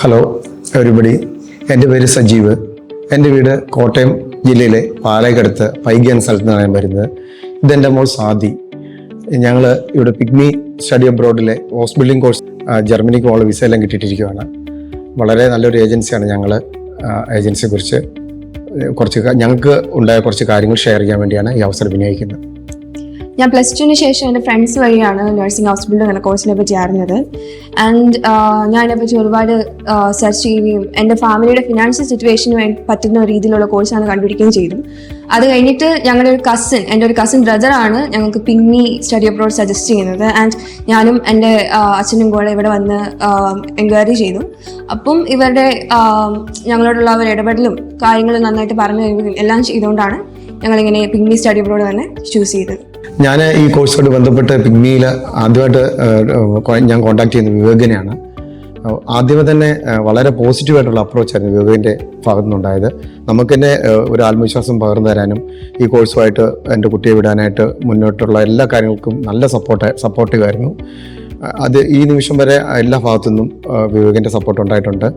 Hello everybody എന്റെ പേര് സജീവ്. എന്റെ വീട് കോട്ടയം ജില്ലയിലെ പാലയ്ക്കടുത്ത് പൈകി സ്ഥലത്ത് നിന്നാണ് ഞാൻ വരുന്നത്. ഇതെന്റെ മോൾ സാദി ഞങ്ങൾ ഇവിടെ പിഗ്മി സ്റ്റഡി അബ്രോഡിലെ ഹോസ് ബിൽഡിംഗ് കോഴ്സ് ജർമ്മനിക്ക് പോകാനുള്ള വിസ എല്ലാം കിട്ടിയിട്ടിരിക്കുകയാണ് വളരെ നല്ലൊരു ഏജൻസിയാണ് ഞങ്ങൾ ഏജൻസിയെക്കുറിച്ച് കുറച്ച് ഞങ്ങൾക്ക് ഉണ്ടായ കുറച്ച് കാര്യങ്ങൾ ഷെയർ ചെയ്യാൻ വേണ്ടിയാണ് ഈ അവസരം വിനിയോഗിക്കുന്നത്. ഞാൻ പ്ലസ് ടുവിന് ശേഷം എന്റെ ഫ്രണ്ട്സ് വഴിയാണ് നഴ്സിംഗ് ഹോസ്പിറ്റലിൽ എന്ന കോഴ്സിനെ പറ്റി അറിഞ്ഞത്. ആൻഡ് ഞാൻ അതിനെപ്പറ്റി ഒരുപാട് സെർച്ച് ചെയ്യുകയും എന്റെ ഫാമിലിയുടെ ഫിനാൻഷ്യൽ സിറ്റുവേഷന് പറ്റുന്ന രീതിയിലുള്ള കോഴ്സാണ് കണ്ടുപിടിക്കുകയും ചെയ്തു. അത് കഴിഞ്ഞിട്ട് ഞങ്ങളുടെ ഒരു കസിൻ എന്റെ ഒരു കസിൻ ബ്രദറാണ് ഞങ്ങൾക്ക് പിന്നി സ്റ്റഡി അബ്രോഡ് സജസ്റ്റ് ചെയ്യുന്നത്. ആൻഡ് ഞാനും എന്റെ അച്ഛനും കൂടെ ഇവിടെ വന്ന് എൻക്വയറി ചെയ്തു. അപ്പം ഇവരുടെ ഞങ്ങളോടുള്ള ഒരു ഇടപെടലും കാര്യങ്ങളും നന്നായിട്ട് പറഞ്ഞു തരുകയും എല്ലാം ചെയ്തുകൊണ്ടാണ് ഞങ്ങളിങ്ങനെ പിന്നി സ്റ്റഡി അബ്രോഡ് തന്നെ ചൂസ് ചെയ്തത്. ഞാൻ ഈ കോഴ്സോട് ബന്ധപ്പെട്ട് പിഗ്മിയിൽ ആദ്യമായിട്ട് ഞാൻ കോൺടാക്ട് ചെയ്യുന്ന വിവേകനെയാണ്. ആദ്യമേ തന്നെ വളരെ പോസിറ്റീവായിട്ടുള്ള അപ്രോച്ചായിരുന്നു വിവേകന്റെ ഭാഗത്തു നിന്നുണ്ടായത് നമുക്ക് തന്നെ ഒരു ആത്മവിശ്വാസം പകർന്നു തരാനും ഈ കോഴ്സുമായിട്ട് എന്റെ കുട്ടിയെ വിടാനായിട്ട് മുന്നോട്ടുള്ള എല്ലാ കാര്യങ്ങൾക്കും നല്ല സപ്പോർട്ട് സപ്പോർട്ടീവായിരുന്നു അത് ഈ നിമിഷം വരെ എല്ലാ ഭാഗത്തു നിന്നും വിവേകിന്റെ സപ്പോർട്ട് ഉണ്ടായിട്ടുണ്ട്.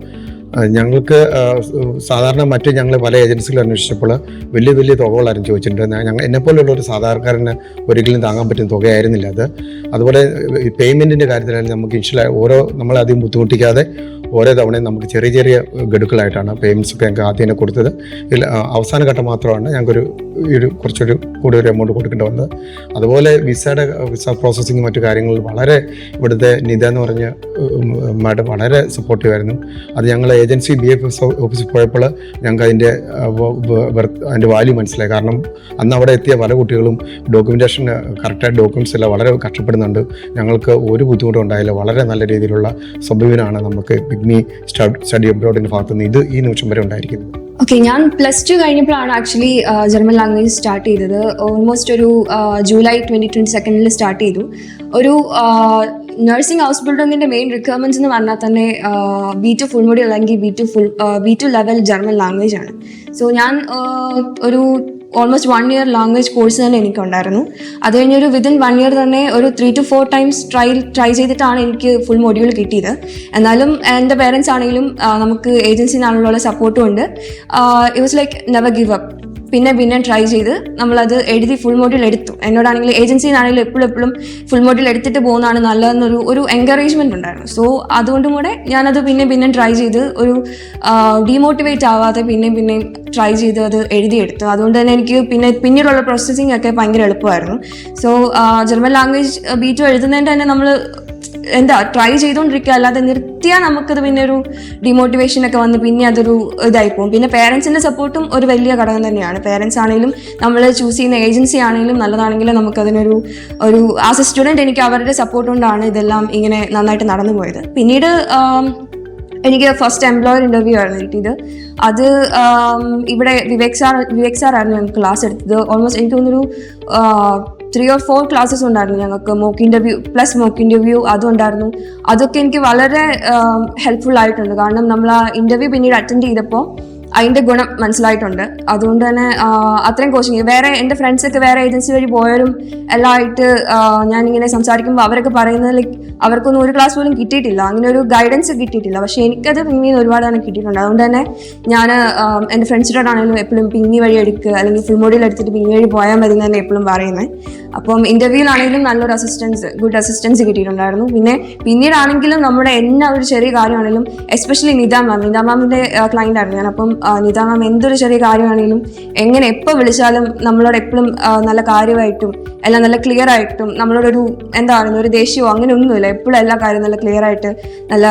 ഞങ്ങൾക്ക് സാധാരണ മറ്റ് ഞങ്ങൾ പല ഏജൻസികൾ അന്വേഷിച്ചപ്പോൾ വലിയ വലിയ തുകകളായിരുന്നു ചോദിച്ചിട്ടുണ്ട്. ഞങ്ങൾ എന്നെപ്പോലുള്ള ഒരു സാധാരണക്കാരന് ഒരിക്കലും താങ്ങാൻ പറ്റുന്ന തുകയായിരുന്നില്ല അത്. അതുപോലെ പേയ്മെന്റിന്റെ കാര്യത്തിലായാലും നമുക്ക് ഇൻഷ്യൽ ഓരോ നമ്മളെ അധികം ബുദ്ധിമുട്ടിക്കാതെ ഓരോ തവണയും നമുക്ക് ചെറിയ ചെറിയ ഗഡുക്കളായിട്ടാണ് പേയ്മെന്റ്സ് ഒക്കെ ഞങ്ങൾക്ക് ആദ്യം തന്നെ കൊടുത്തത്. ഇതിൽ അവസാന ഘട്ടം മാത്രമാണ് ഞങ്ങൾക്കൊരു ഒരു കുറച്ചൊരു കൂടുതൽ എമൗണ്ട് കൊടുക്കേണ്ടി വന്നത്. അതുപോലെ വിസയുടെ വിസ പ്രോസസ്സിങ് മറ്റു കാര്യങ്ങളിൽ വളരെ ഇവിടുത്തെ നിത എന്ന് പറഞ്ഞ മാഡം വളരെ സപ്പോർട്ടീവായിരുന്നു അത് ഞങ്ങൾ ഏജൻസി ബി എഫ് എസ് ഓഫീസിൽ പോയപ്പോൾ ഞങ്ങൾക്ക് അതിന്റെ അതിന്റെ വാല്യൂ മനസ്സിലായി. കാരണം അന്ന് അവിടെ എത്തിയ പല കുട്ടികളും ഡോക്യുമെന്റേഷൻ കറക്റ്റായിട്ട് ഡോക്യുമെന്റ്സ് എല്ലാം വളരെ കഷ്ടപ്പെടുന്നുണ്ട്. ഞങ്ങൾക്ക് ഒരു ബുദ്ധിമുട്ടും ഉണ്ടായില്ല. വളരെ നല്ല രീതിയിലുള്ള സംഭവനാണ് നമുക്ക് പിഗ്മി സ്റ്റഡി അബ്രോഡിന്റെ ഭാഗത്തു നിന്ന് ഇത് ഈ നിമിഷം വരെ ഉണ്ടായിരിക്കുന്നത്. ഓക്കെ ഞാൻ പ്ലസ് ടു കഴിഞ്ഞപ്പോഴാണ് ആക്ച്വലി ജർമ്മൻ ലാംഗ്വേജ് സ്റ്റാർട്ട് ചെയ്തത്. ഓൾമോസ്റ്റ് ഒരു ജൂലൈ ട്വന്റി ട്വന്റി സെക്കൻഡിൽ സ്റ്റാർട്ട് ചെയ്തു. ഒരു നഴ്സിംഗ് ഹൗസ് ബിൽഡിങ്ങിന്റെ മെയിൻ റിക്വയർമെന്റ്സ് എന്ന് പറഞ്ഞാൽ തന്നെ ബി ടു ഫുൾ മോഡി അല്ലെങ്കിൽ B two full B two level German language ആണ്. സോ ഞാൻ ഒരു almost one year language course തന്നെ എനിക്കുണ്ടായിരുന്നു. അത് കഴിഞ്ഞൊരു വിതിൻ വൺ ഇയർ തന്നെ ഒരു three two four times try try ചെയ്തിട്ടാണ് എനിക്ക് ഫുൾ മൊഡ്യൂൾ കിട്ടിയത്. എന്നാലും എന്റെ പേരൻസ് ആണെങ്കിലും നമുക്ക് ഏജൻസിയിൽ സപ്പോർട്ടും ഉണ്ട്. It was like never give up പിന്നെ പിന്നെ ട്രൈ ചെയ്ത് നമ്മളത് എഴുതി ഫുൾ മോഡ്യൂൾ എടുത്തു. എന്നോടാണെങ്കിൽ ഏജൻസിയിൽ നിന്നാണെങ്കിലും എപ്പോഴും എപ്പോഴും ഫുൾ മോഡ്യൂൾ എടുത്തിട്ട് പോകുന്നതാണ് നല്ലതെന്നൊരു ഒരു എൻകറേജ്മെന്റ് ഉണ്ടായിരുന്നു. സോ അതുകൊണ്ടും കൂടെ ഞാനത് പിന്നെ പിന്നെ ട്രൈ ചെയ്ത് ഒരു ഡീമോട്ടിവേറ്റ് ആവാതെ പിന്നെ പിന്നെ ട്രൈ ചെയ്ത് അത് എഴുതിയെടുത്തു അതുകൊണ്ട് തന്നെ എനിക്ക് പിന്നെ പിന്നീടുള്ള പ്രോസസ്സിംഗ് ഒക്കെ ഭയങ്കര എളുപ്പമായിരുന്നു. So German language B two എഴുതുന്നതിന്റെ തന്നെ നമ്മൾ എന്താ ട്രൈ ചെയ്തുകൊണ്ടിരിക്കുക അല്ലാതെ നിർത്തിയാൽ നമുക്കത് പിന്നെ ഒരു ഡിമോട്ടിവേഷൻ ഒക്കെ വന്ന് പിന്നെ അതൊരു ഇതായി പോകും പിന്നെ പേരൻസിന്റെ സപ്പോർട്ടും ഒരു വലിയ ഘടകം തന്നെയാണ്. പേരൻസ് ആണെങ്കിലും നമ്മൾ ചൂസ് ചെയ്യുന്ന ഏജൻസി ആണെങ്കിലും നല്ലതാണെങ്കിലും നമുക്കതിനൊരു ഒരു ആസ് എ സ്റ്റുഡന്റ് എനിക്ക് അവരുടെ സപ്പോർട്ട് കൊണ്ടാണ് ഇതെല്ലാം ഇങ്ങനെ നന്നായിട്ട് നടന്നു പോയത്. പിന്നീട് എനിക്ക് ഫസ്റ്റ് എംപ്ലോയർ ഇന്റർവ്യൂ ആയിരുന്നു കിട്ടിയത്. അത് ഇവിടെ വിവേക് സാർ വിവേക് സാർ ആയിരുന്നു ഞങ്ങൾക്ക് ക്ലാസ് എടുത്തത്. ഓൾമോസ്റ്റ് എനിക്ക് തോന്നുന്നൊരു ത്രീ ഓർ ഫോർ ക്ലാസ്സസ് ഉണ്ടായിരുന്നു ഞങ്ങൾക്ക്. Mock interview plus mock interview അതും ഉണ്ടായിരുന്നു അതൊക്കെ എനിക്ക് വളരെ ഹെൽപ്ഫുൾ ആയിട്ടുണ്ട്. കാരണം നമ്മൾ ആ ഇന്റർവ്യൂ പിന്നീട് അറ്റൻഡ് ചെയ്തപ്പോൾ അതിന്റെ ഗുണം മനസ്സിലായിട്ടുണ്ട്. അതുകൊണ്ട് തന്നെ അത്രയും കോച്ചിങ് വേറെ എന്റെ ഫ്രണ്ട്സൊക്കെ വേറെ ഏജൻസി വഴി പോയവരും എല്ലാം ആയിട്ട് ഞാനിങ്ങനെ സംസാരിക്കുമ്പോൾ അവരൊക്കെ പറയുന്നത് ലൈക്ക് അവർക്കൊന്നും ഒരു ക്ലാസ് പോലും കിട്ടിയിട്ടില്ല. അങ്ങനെ ഒരു ഗൈഡൻസ് കിട്ടിയിട്ടില്ല. പക്ഷേ എനിക്കത് പിന്നീട് ഒരുപാട് തന്നെ കിട്ടിയിട്ടുണ്ട്. അതുകൊണ്ട് തന്നെ ഞാൻ എന്റെ ഫ്രണ്ട്സിനോടാണെങ്കിലും എപ്പോഴും പിങ്ങി വഴി എടുക്കുക അല്ലെങ്കിൽ ഫുൾ മോഡിയിൽ എടുത്തിട്ട് പിങ്ങി വഴി പോയാൽ മതി തന്നെ എപ്പോഴും പറയുന്നത് അപ്പം ഇന്റർവ്യൂവിലാണെങ്കിലും നല്ലൊരു അസിസ്റ്റൻസ് ഗുഡ് അസിസ്റ്റൻസ് കിട്ടിയിട്ടുണ്ടായിരുന്നു. പിന്നെ പിന്നീടാണെങ്കിലും നമ്മുടെ എന്നാ ഒരു ചെറിയ കാര്യമാണെങ്കിലും എസ്പെഷ്യലി നിത മാം നിത മാമിന്റെ ക്ലയന്റ് ആയിരുന്നു ഞാൻ. അപ്പം ആ, നിത മാം എന്തൊരു ചെറിയ കാര്യമാണെങ്കിലും എങ്ങനെ എപ്പോൾ വിളിച്ചാലും നമ്മളോട് എപ്പോഴും നല്ല കാര്യമായിട്ടും എല്ലാം നല്ല ക്ലിയർ ആയിട്ടും നമ്മളോടൊരു എന്താ പറയുന്നത് ഒരു ദേഷ്യമോ അങ്ങനെ ഒന്നുമില്ല എപ്പോഴും എല്ലാ കാര്യവും നല്ല ക്ലിയർ ആയിട്ട് നല്ല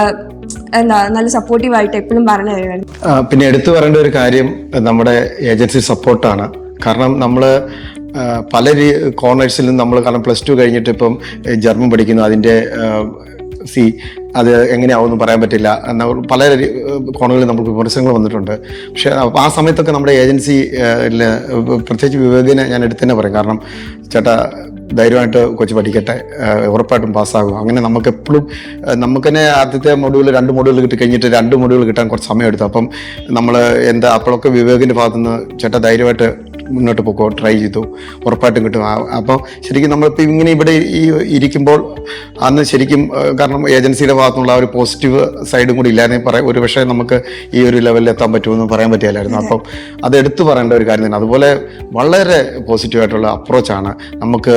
എന്താ നല്ല സപ്പോർട്ടീവ് ആയിട്ട് എപ്പോഴും പറഞ്ഞു തരുവാണ് പിന്നെ എടുത്തു പറയേണ്ട ഒരു കാര്യം നമ്മുടെ ഏജൻസി സപ്പോർട്ടാണ് കാരണം നമ്മൾ പല കോർണേഴ്സിലും നമ്മൾ കാരണം പ്ലസ് ടു കഴിഞ്ഞിട്ട് ഇപ്പം ജർമ്മൻ പഠിക്കുന്നു. അതിന്റെ സി അത് എങ്ങനെയാവുമെന്ന് പറയാൻ പറ്റില്ല. എന്ന പല കോണുകളിൽ നമുക്ക് വിമർശനങ്ങൾ വന്നിട്ടുണ്ട്. പക്ഷേ ആ സമയത്തൊക്കെ നമ്മുടെ ഏജൻസി പ്രത്യേകിച്ച് വിവേകിനെ ഞാൻ എടുത്തു തന്നെ പറയും. കാരണം ചേട്ടാ ധൈര്യമായിട്ട് കൊച്ചു പഠിക്കട്ടെ ഉറപ്പായിട്ടും പാസ്സാകും. അങ്ങനെ നമുക്ക് എപ്പോഴും നമുക്ക് തന്നെ ആദ്യത്തെ മൊഡ്യൂൾ രണ്ട് മൊഡ്യൂൾ കിട്ടി കഴിഞ്ഞിട്ട് രണ്ട് മൊഡ്യൂൾ കിട്ടാൻ കുറച്ച് സമയം എടുത്തു അപ്പം നമ്മൾ എന്താ അപ്പോഴൊക്കെ വിവേകിന്റെ ഭാഗത്തുനിന്ന് ചേട്ടാ ധൈര്യമായിട്ട് മുന്നോട്ട് പോക്കോ ട്രൈ ചെയ്തു ഉറപ്പായിട്ടും കിട്ടും. അപ്പോൾ ശരിക്കും നമ്മളിപ്പോൾ ഇങ്ങനെ ഇവിടെ ഈ ഇരിക്കുമ്പോൾ അന്ന് ശരിക്കും കാരണം ഏജൻസിയുടെ ഭാഗത്തുനിന്നുള്ള ആ ഒരു പോസിറ്റീവ് സൈഡും കൂടി ഇല്ലായിരുന്നേ. പറയാം ഒരു പക്ഷേ നമുക്ക് ഈ ഒരു ലെവലിൽ എത്താൻ പറ്റുമെന്ന് പറയാൻ പറ്റില്ലായിരുന്നു. അപ്പം അത് എടുത്തു പറയേണ്ട ഒരു കാര്യം തന്നെ. അതുപോലെ വളരെ പോസിറ്റീവായിട്ടുള്ള അപ്രോച്ചാണ് നമുക്ക്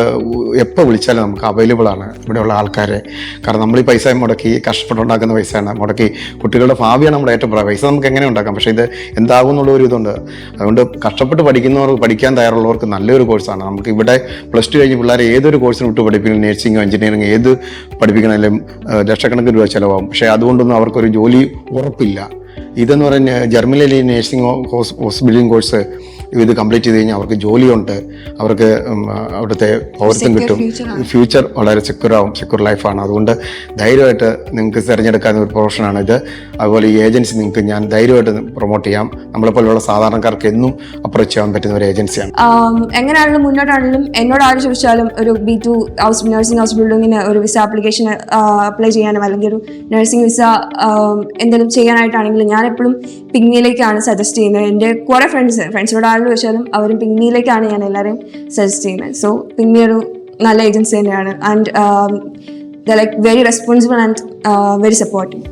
എപ്പോൾ വിളിച്ചാലും നമുക്ക് അവൈലബിൾ ആണ് ഇവിടെയുള്ള ആൾക്കാരെ. കാരണം നമ്മൾ ഈ പൈസ മുടക്കി കഷ്ടപ്പെട്ടുണ്ടാക്കുന്ന പൈസയാണ് മുടക്കി. കുട്ടികളുടെ ഭാവിയാണ് നമ്മുടെ ഏറ്റവും പ്രായം പൈസ നമുക്ക് എങ്ങനെ ഉണ്ടാക്കാം? പക്ഷേ ഇത് എന്താകും എന്നുള്ള ഒരു ഇതുണ്ട്. അതുകൊണ്ട് കഷ്ടപ്പെട്ട് പഠിക്കുന്നവർക്ക് പഠിക്കാൻ തയ്യാറുള്ളവർക്ക് നല്ലൊരു കോഴ്സാണ് നമുക്ക് ഇവിടെ പ്ലസ് ടു കഴിഞ്ഞ് പിള്ളേരെ ഏതൊരു കോഴ്സിന് വിട്ട് പഠിപ്പിക്കണം. നേഴ്സിംഗോ എഞ്ചിനീയറിംഗ് ഏത് പഠിപ്പിക്കണമെങ്കിലും ലക്ഷക്കണക്കിന് രൂപ ചിലവാകും. പക്ഷേ അതുകൊണ്ടൊന്നും അവർക്കൊരു ജോലി ഉറപ്പില്ല. ഇതെന്ന് പറഞ്ഞ ജർമ്മനിയിലെ നേഴ്സിംഗ് നഴ്സിംഗ് ഹോസ് ഹോസ്പിറ്റലിംഗ് കോഴ്സ് ഇത് കംപ്ലീറ്റ് ചെയ്ത് കഴിഞ്ഞാൽ അവർക്ക് ജോലിയുണ്ട്. അവർക്ക് അവിടുത്തെ പൗരത്വം കിട്ടും. ഫ്യൂച്ചർ വളരെ സെക്യൂർ ആവും സെക്യൂർ ലൈഫാണ് അതുകൊണ്ട് ധൈര്യമായിട്ട് നിങ്ങൾക്ക് തിരഞ്ഞെടുക്കാവുന്ന ഒരു പ്രൊഫഷനാണ് ഇത്. അതുപോലെ ഈ ഏജൻസി നിങ്ങൾക്ക് ഞാൻ ധൈര്യമായിട്ട് പ്രൊമോട്ട് ചെയ്യാം. നമ്മളെപ്പോലുള്ള സാധാരണക്കാർക്ക് എന്നും അപ്രോച്ച് ചെയ്യാൻ പറ്റുന്ന ഒരു ഏജൻസിയാണ് എങ്ങനെയാണെങ്കിലും മുന്നോട്ടാണെങ്കിലും എന്നോട് ആര് ചോദിച്ചാലും ഒരു ബി ടു ഹൗസ് നഴ്സിംഗ് ഹൗസ് ബിൽഡിങ്ങിന് ഒരു വിസ ആപ്ലിക്കേഷൻ അപ്ലൈ ചെയ്യാനും അല്ലെങ്കിൽ ഒരു നഴ്സിംഗ് വിസ എന്തെങ്കിലും ചെയ്യാനായിട്ടാണെങ്കിലും ഞാൻ എപ്പോഴും പിങ്ങിലേക്കാണ് സജസ്റ്റ് ചെയ്യുന്നത്. എന്റെ കുറേ ഫ്രണ്ട്സ് ഫ്രണ്ട്സിനോട് ആരും ചോദിച്ചാലും അവരും പിഗ്മിയിലേക്കാണ് ഞാൻ എല്ലാവരെയും സജസ്റ്റ് ചെയ്യുന്നത്. സോ പിഗ്മി ഒരു നല്ല ഏജൻസി തന്നെയാണ്. And the like very responsible and very supportive